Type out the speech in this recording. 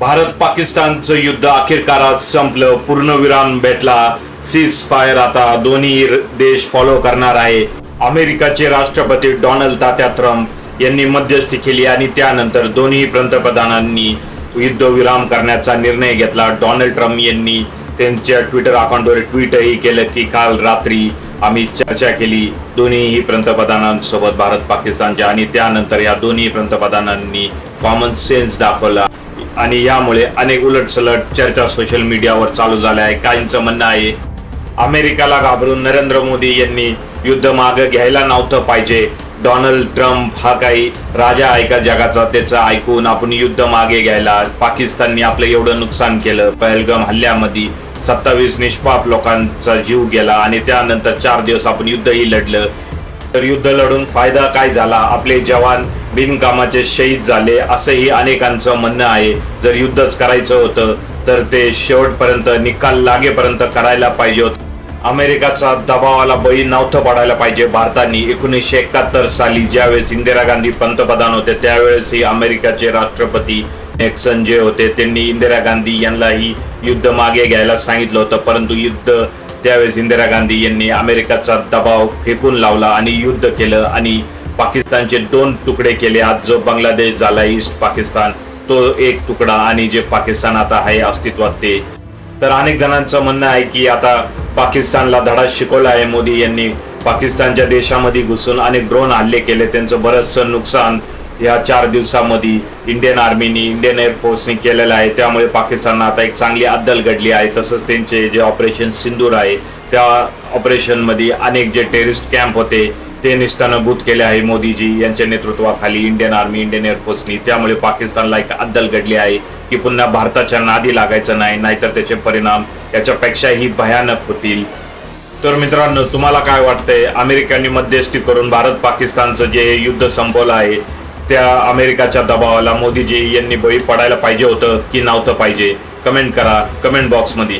भारत पाकिस्तानचं युद्ध अखेरकार आज संपलं. पूर्णविराम भेटला. सीज फायर आता दोन्ही देश फॉलो करणार आहे. अमेरिकाचे राष्ट्रपती डोनाल्ड तात्या ट्रम्प यांनी मध्यस्थी केली आणि त्यानंतर दोन्ही पंतप्रधानांनी युद्धविराम करण्याचा निर्णय घेतला. डोनाल्ड ट्रम्प यांनी त्यांच्या ट्विटर अकाउंटवर ट्विटही केलं की काल रात्री आम्ही चर्चा केली दोन्हीही पंतप्रधानांसोबत भारत पाकिस्तानच्या आणि त्यानंतर या दोन्ही पंतप्रधानांनी कॉमन सेन्स दाखवला. आणि यामुळे अनेक उलटसलट चर्चा सोशल मीडियावर चालू झाल्या आहे. काहींचं म्हणणं आहे अमेरिकाला घाबरून नरेंद्र मोदी यांनी युद्ध मागं घ्यायला नव्हतं पाहिजे. डोनाल्ड ट्रम्प हा काही राजा आहे का जगाचा त्याचं ऐकून आपण युद्ध मागे घ्यायला पाकिस्तानने आपलं एवढं नुकसान केलं. पहलगाम हल्ल्यामध्ये सत्तावीस निष्पाप लोकांचा जीव गेला आणि त्यानंतर चार दिवस आपण युद्धही लढलं. तर युद्ध लढून फायदा काय झाला? आपले जवान बिनकामाचे शहीद झाले असंही अनेकांचं म्हणणं आहे. जर युद्धच करायचं होतं तर ते शेवटपर्यंत निकाल लागेपर्यंत करायला पाहिजे होतं. अमेरिकाचा दबावाला बळी नव्हतं पडायला पाहिजे भारताने. एकोणीसशे एकाहत्तर साली ज्यावेळेस इंदिरा गांधी पंतप्रधान होते त्यावेळेसही अमेरिकाचे राष्ट्रपती नेक्सन जे होते त्यांनी इंदिरा गांधी यांनाही युद्ध मागे घ्यायला सांगितलं होतं. परंतु युद्ध त्यावेळेस इंदिरा गांधी यांनी अमेरिकाचा दबाव फेकून लावला आणि युद्ध केलं आणि पाकिस्तानचे दोन तुकडे केले. आज जो बांगलादेश झाला ईस्ट पाकिस्तान तो एक तुकडा आणि जे पाकिस्तान आता आहे अस्तित्वात ते. तर अनेक जणांचं म्हणणं आहे की आता पाकिस्तानला धडा शिकवला आहे मोदी यांनी. पाकिस्तानच्या देशामध्ये घुसून अनेक ड्रोन हल्ले केले. त्यांचं बरंचसं नुकसान या चार दिवसामध्ये इंडियन आर्मीनी इंडियन एअरफोर्सनी केलेलं आहे. त्यामुळे पाकिस्तानला आता एक चांगली अद्दल घडली आहे. तसंच त्यांचे जे ऑपरेशन सिंदूर आहे त्या ऑपरेशनमध्ये अनेक जे टेरिस्ट कॅम्प होते ते निस्तानभूत केले आहे मोदीजी यांच्या नेतृत्वाखाली इंडियन आर्मी इंडियन एअरफोर्सनी त्यामुळे पाकिस्तानला एक अद्दल घडली आहे की पुन्हा भारताच्या नादी लागायचं नाही नाहीतर त्याचे परिणाम याच्यापेक्षाही भयानक होतील. तर मित्रांनो तुम्हाला काय वाटतंय? अमेरिकेने मध्यस्थी करून भारत पाकिस्तानचं जे युद्ध संपवलं आहे त्या अमेरिकाच्या दबावाला मोदीजी यांनी बळी पडायला पाहिजे होतं की नव्हतं पाहिजे? कमेंट करा कमेंट बॉक्समध्ये